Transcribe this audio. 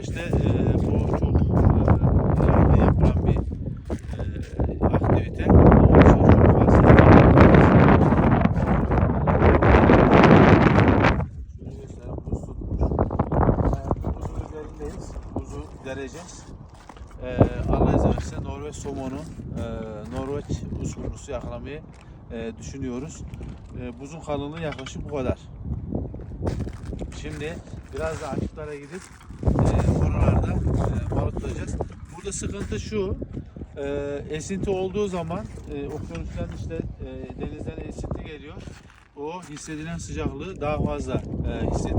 Norveç'te e, bu çok e, yapılan bir e, aktivite. İçin çok fazla. Buzu dereceğiz. E, Allah izin verirse Norveç somonu, e, Norveç uskumrusu yakalamayı e, düşünüyoruz. E, buzun kalınlığı yaklaşık bu kadar. Şimdi biraz da açıklara gidip e, oralarda e, balık tutacağız. Burada sıkıntı şu. e, esinti olduğu zaman e, okyanustan işte e, denizden esinti geliyor. O hissedilen sıcaklığı daha fazla e, hisset,